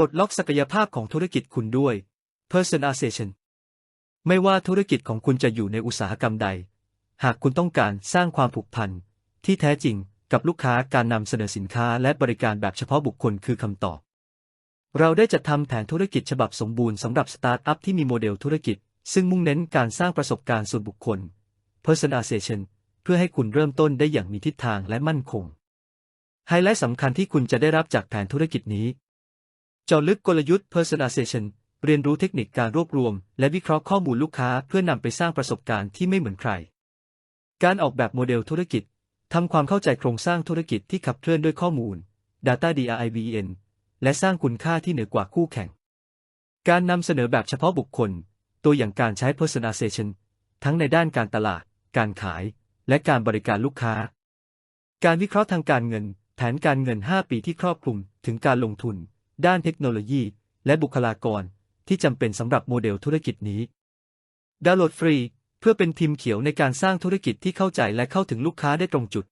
ปลดล็อกศักยภาพของธุรกิจคุณด้วย personalization ไม่ว่าธุรกิจของคุณจะอยู่ในอุตสาหกรรมใด หากคุณต้องการสร้างความผูกพันที่แท้จริงกับลูกค้าการนำเสนอสินค้าและบริการแบบเฉพาะบุคคลคือคำตอบ เราได้จัดทำแผนธุรกิจฉบับสมบูรณ์สำหรับสตาร์ทอัพที่มีโมเดลธุรกิจ ซึ่งมุ่งเน้นการสร้างประสบการณ์ส่วนบุคคล personalization เพื่อให้คุณเริ่มต้นได้อย่างมีทิศทางและมั่นคง ไฮไลท์สำคัญที่คุณจะได้รับจากแผนธุรกิจนี้ เจาะลึกกลยุทธ์ personalization เรียนรู้เทคนิคการรวบรวม และวิเคราะห์ข้อมูลลูกค้าเพื่อนำไปสร้างประสบการณ์ที่ไม่เหมือนใคร การออกแบบโมเดลธุรกิจทำความเข้าใจโครงสร้างธุรกิจที่ขับเคลื่อนด้วยข้อมูล Data DRIVN และสร้างคุณค่าที่เหนือกว่าคู่แข่ง การนำเสนอแบบเฉพาะบุคคล ตัวอย่างการใช้ personalization ทั้งในด้านการตลาด การขาย และการบริการลูกค้า การวิเคราะห์ทางการเงิน แผนการเงิน 5 ปีที่ครอบคลุมถึงการลงทุน ด้านเทคโนโลยี และบุคลากร ที่จำเป็นสำหรับโมเดลธุรกิจนี้ ดาวน์โหลดฟรี เพื่อเป็นพิมพ์เขียวในการสร้างธุรกิจที่เข้าใจและเข้าถึงลูกค้าได้ตรงจุด